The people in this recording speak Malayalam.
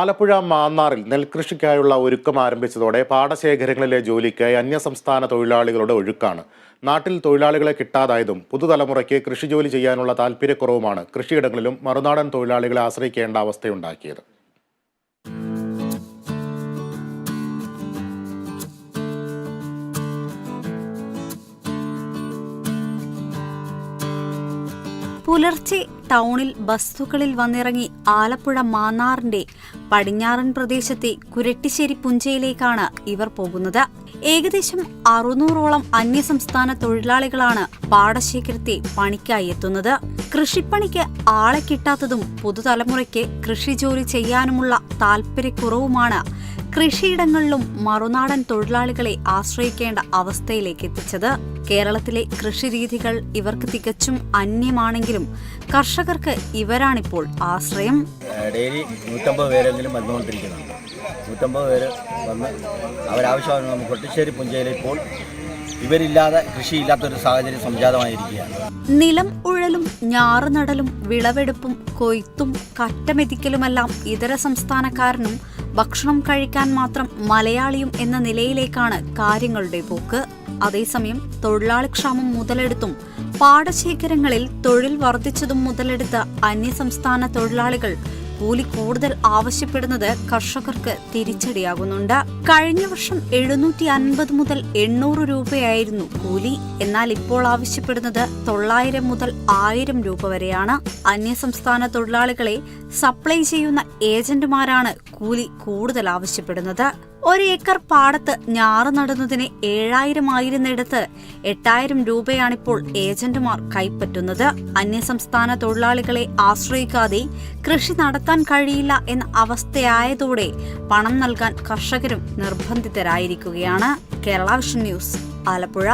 ആലപ്പുഴ മാന്നാറിൽ നെൽകൃഷിക്കായുള്ള ഒരുക്കം ആരംഭിച്ചതോടെ പാടശേഖരങ്ങളിലെ ജോലിക്കായി അന്യസംസ്ഥാന തൊഴിലാളികളുടെ ഒഴുക്കാണ്. നാട്ടിൽ തൊഴിലാളികളെ കിട്ടാതായതും പുതുതലമുറയ്ക്ക് കൃഷി ജോലി ചെയ്യാനുള്ള താല്പര്യക്കുറവുമാണ് കൃഷിയിടങ്ങളിലും മറുനാടൻ തൊഴിലാളികളെ ആശ്രയിക്കേണ്ട അവസ്ഥയുണ്ടാക്കിയത്. പുലർച്ചെ ടൗണിൽ ബസ്സുകളിൽ വന്നിറങ്ങി ആലപ്പുഴ മാന്നാറിന്റെ പടിഞ്ഞാറൻ പ്രദേശത്തെ കുരട്ടിശ്ശേരി പുഞ്ചയിലേക്കാണ് ഇവർ പോകുന്നത്. ഏകദേശം അറുന്നൂറോളം അന്യസംസ്ഥാന തൊഴിലാളികളാണ് പാടശേഖരത്തെ പണിക്കായി എത്തുന്നത്. കൃഷിപ്പണിക്ക് ആളെ കിട്ടാത്തതും പുതുതലമുറയ്ക്ക് കൃഷി ജോലി ചെയ്യാനുമുള്ള താൽപ്പര്യക്കുറവുമാണ് കൃഷിയിടങ്ങളിലും മറുനാടൻ തൊഴിലാളികളെ ആശ്രയിക്കേണ്ട അവസ്ഥയിലേക്ക് എത്തിച്ചത് കേരളത്തിലെ കൃഷിരീതികൾ ഇവർക്ക് തികച്ചും അന്യമാണെങ്കിലും കർഷകർക്ക് ഇവരാണിപ്പോൾ ആശ്രയം. ഡെയിലി നൂറ്റമ്പത് പേരെങ്കിലും വന്നുകൊണ്ടിരിക്കുന്നുണ്ട്. നൂറ്റമ്പത് പേര് വന്ന് അവരാവശ്യമാണ് നമുക്ക് കൊട്ടിശ്ശേരി പുഞ്ചയിൽ ഇപ്പോൾ ഇവരില്ലാതെ കൃഷിയില്ലാത്തൊരു സാഹചര്യം സംജാതമായിരിക്കുകയാണ്. നിലം ഉഴലും ഞാറുനടലും വിളവെടുപ്പും കൊയ്ത്തും കറ്റമെതിക്കലുമെല്ലാം ഇതര സംസ്ഥാനക്കാരനും ഭക്ഷണം കഴിക്കാൻ മാത്രം മലയാളിയും എന്ന നിലയിലേക്കാണ് കാര്യങ്ങളുടെ പോക്ക്. അതേസമയം തൊഴിലാളിക്ഷാമം മുതലെടുത്തും പാടശേഖരങ്ങളിൽ തൊഴിൽ വർദ്ധിച്ചതും മുതലെടുത്ത അന്യസംസ്ഥാന തൊഴിലാളികൾ കൂലി കൂടുതൽ ആവശ്യപ്പെടുന്നത് കർഷകർക്ക് തിരിച്ചടിയാകുന്നുണ്ട്. കഴിഞ്ഞ വർഷം എഴുന്നൂറ്റി അൻപത് മുതൽ എണ്ണൂറ് രൂപയായിരുന്നു കൂലി. എന്നാൽ ഇപ്പോൾ ആവശ്യപ്പെടുന്നത് തൊള്ളായിരം മുതൽ ആയിരം രൂപ വരെയാണ്. അന്യസംസ്ഥാന തൊഴിലാളികളെ സപ്ലൈ ചെയ്യുന്ന ഏജന്റുമാരാണ് കൂലി കൂടുതൽ ആവശ്യപ്പെടുന്നത്. ഒരു ഏക്കർ പാടത്ത് ഞാറ് നടുന്നതിന് ഏഴായിരം ആയിരുന്നിടത്ത് എട്ടായിരം രൂപയാണിപ്പോൾ ഏജന്റുമാർ കൈപ്പറ്റുന്നത്. അന്യസംസ്ഥാന തൊഴിലാളികളെ ആശ്രയിക്കാതെ കൃഷി നടത്താൻ കഴിയില്ല എന്ന അവസ്ഥയായതോടെ പണം നൽകാൻ കർഷകരും നിർബന്ധിതരായിരിക്കുകയാണ്. Kerala vision news Alappuzha.